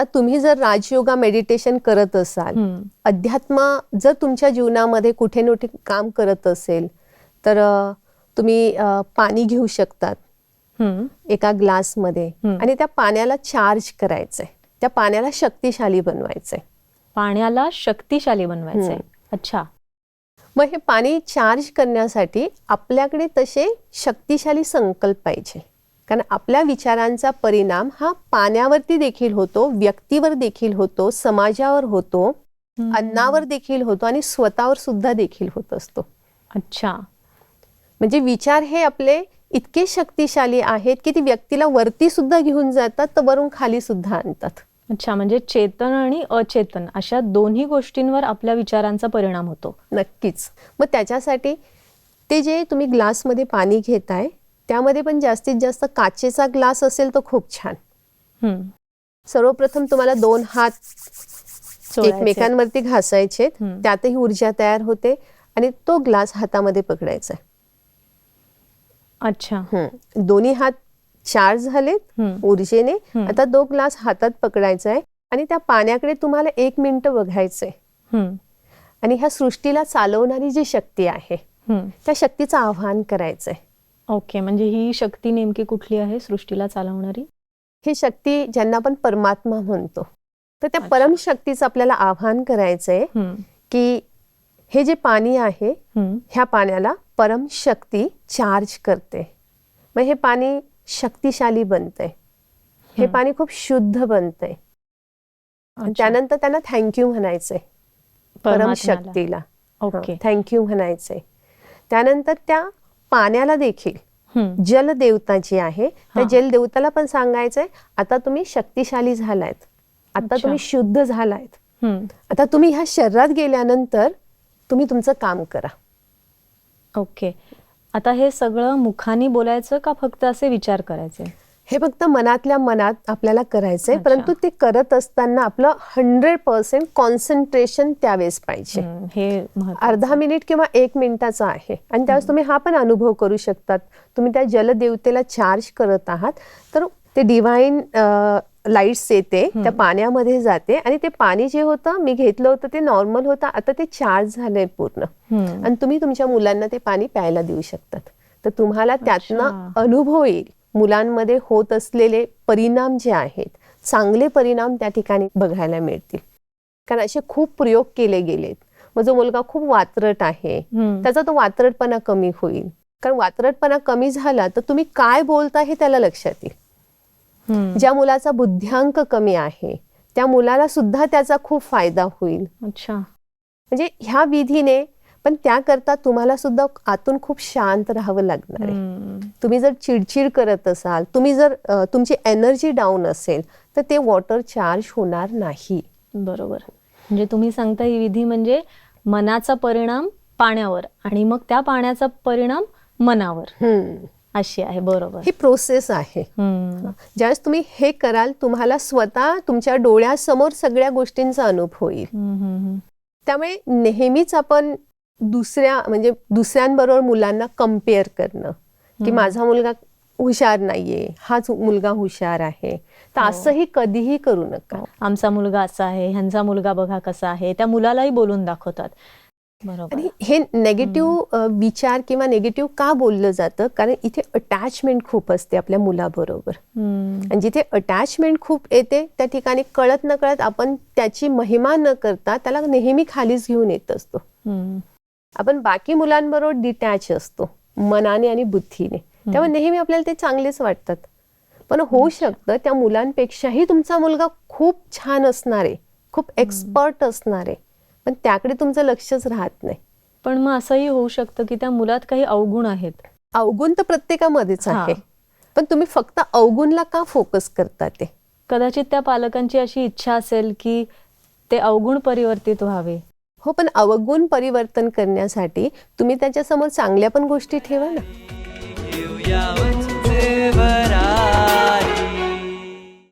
आता तुम्ही जर राजयोगा मेडिटेशन करत असाल. अध्यात्म जर तुमच्या जीवनामध्ये कुठे नोठे काम करत असेल तर तुम्ही पाणी घेऊ शकतात. एका ग्लासमध्ये. आणि त्या पाण्याला चार्ज करायचंय त्या पाण्याला शक्तिशाली बनवायचंय पाण्याला शक्तिशाली बनवायचंय. अच्छा मग हे पाणी चार्ज करण्यासाठी आपल्याकडे तसे शक्तिशाली संकल्प पाहिजे कारण आपल्या विचारांचा परिणाम हा पाण्यावरती देखील होतो व्यक्तीवर देखील होतो समाजावर होतो. अन्नावर देखील होतो आणि स्वतःवर सुद्धा देखील होत असतो. अच्छा. म्हणजे विचार हे आपले इतके शक्तिशाली आहेत की ती व्यक्तीला वरती सुद्धा घेऊन जातात तर वरून खाली सुद्धा आणतात. अच्छा म्हणजे चेतन आणि अचेतन अशा दोन्ही गोष्टींवर आपल्या विचारांचा परिणाम होतो. नक्कीच. मग त्याच्यासाठी ते जे तुम्ही ग्लासमध्ये पाणी घेताय त्यामध्ये पण जास्तीत जास्त काचेचा ग्लास असेल तर खूप छान. सर्वप्रथम तुम्हाला दोन हात. एकमेकांवरती घासायचे. त्यातही ऊर्जा तयार होते आणि तो ग्लास हातामध्ये पकडायचा अच्छा. दोन्ही हात चार्ज झालेत. ऊर्जेने. आता तो ग्लास हातात पकडायचा आहे आणि त्या पाण्याकडे तुम्हाला एक मिनिट बघायचंय. आणि ह्या सृष्टीला चालवणारी जी शक्ती आहे. त्या शक्तीचं आव्हान करायचंय ओके म्हणजे ही शक्ती नेमकी कुठली आहे सृष्टीला चालवणारी ही शक्ती ज्यांना आपण परमात्मा म्हणतो तर त्या अच्छा. परमशक्तीचं आपल्याला आव्हान करायचंय हम्म. की हे जे पाणी आहे हम्म. ह्या पाण्याला परमशक्ती चार्ज करते मग हे पाणी शक्तिशाली बनतंय हे हम्म. पाणी खूप शुद्ध बनतंय अच्छा. त्यानंतर त्यांना थँक्यू म्हणायचंय परमात्म्याला. परमशक्तीला ओके थँक्यू म्हणायचंय त्यानंतर त्या पाण्याला देखील. जलदेवता जी आहे त्या. जलदेवताला पण सांगायचंय आता तुम्ही शक्तिशाली झालायत आता. तुम्ही शुद्ध झालायत. आता तुम्ही ह्या शरीरात गेल्यानंतर तुम्ही तुमचं काम करा ओके आता हे सगळं मुखानी बोलायचं का फक्त असे विचार करायचे हे फक्त मनातल्या मनात आपल्याला करायचंय. परंतु ते करत असताना आपलं हंड्रेड पर्सेंट कॉन्सन्ट्रेशन त्यावेळेस पाहिजे. हे. अर्धा मिनिट किंवा एक मिनिटाचा आहे आणि त्यावेळेस तुम्ही हा पण अनुभव करू शकतात तुम्ही त्या जलदेवतेला चार्ज करत आहात तर ते डिव्हाइन लाईट्स येते त्या पाण्यामध्ये जाते आणि ते पाणी जे होतं मी घेतलं होतं ते नॉर्मल होतं आता ते चार्ज झालंय पूर्ण. आणि तुम्ही तुमच्या मुलांना ते पाणी प्यायला देऊ शकतात तर तुम्हाला त्यातनं. अनुभव येईल मुलांमध्ये होत असलेले परिणाम जे आहेत चांगले परिणाम त्या ठिकाणी बघायला मिळतील. कारण असे खूप प्रयोग केले गेलेत. मग जो मुलगा खूप वात्रट आहे. त्याचा तो वात्रटपणा कमी होईल. कारण वात्रटपणा कमी झाला तर तुम्ही काय बोलता हे त्याला लक्षात येईल. ज्या मुलाचा बुद्ध्यांक कमी आहे त्या मुलाला सुद्धा त्याचा खूप फायदा होईल. अच्छा. म्हणजे ह्या विधीने पण त्याकरता तुम्हाला सुद्धा आतून खूप शांत राहावं लागणार आहे. तुम्ही जर चिडचिड करत असाल तुम्ही जर तुमची एनर्जी डाऊन असेल तर ते वॉटर चार्ज होणार नाही बरोबर म्हणजे तुम्ही सांगता ही विधी म्हणजे मनाचा परिणाम पाण्यावर आणि मग त्या पाण्याचा परिणाम मनावर. अशी आहे बरोबर ही प्रोसेस आहे. ज्यावेळेस तुम्ही हे कराल तुम्हाला स्वतः तुमच्या डोळ्यासमोर सगळ्या गोष्टींचा अनुभव होईल. त्यामुळे नेहमीच आपण दुसऱ्या म्हणजे दुसऱ्यांबरोबर मुलांना कंपेअर करणं. की. माझा मुलगा हुशार नाहीये हाच मुलगा हुशार आहे. तर हो. असंही कधीही करू नका. आमचा मुलगा असा आहे ह्यांचा मुलगा बघा कसा आहे त्या मुलालाही बोलून दाखवतात. बरोबर. हे नेगेटिव्ह विचार किंवा नेगेटिव्ह का बोललं जातं? कारण इथे अटॅचमेंट खूप असते आपल्या मुलाबरोबर. आणि जिथे अटॅचमेंट खूप येते त्या ठिकाणी कळत न कळत आपण त्याची महिमा न करता त्याला नेहमी खालीच घेऊन येत असतो. आपण बाकी मुलांबरोबर डिटॅच असतो मनाने आणि बुद्धीने. त्यामुळे नेहमी आपल्याला ते चांगलेच वाटतात. पण होऊ शकतं त्या मुलांपेक्षाही तुमचा मुलगा खूप छान असणार आहे खूप एक्सपर्ट असणार आहे. पण त्याकडे तुमचं लक्षच राहत नाही. पण मग असंही होऊ शकतं की त्या मुलात काही अवगुण आहेत. अवगुण तर प्रत्येकामध्येच. आहे. पण तुम्ही फक्त अवगुणला का फोकस करता ते? कदाचित त्या पालकांची अशी इच्छा असेल की ते अवगुण परिवर्तित व्हावे. हो पण अवगुण परिवर्तन करण्यासाठी तुम्ही त्याच्यासमोर चांगल्या पण गोष्टी ठेवा ना.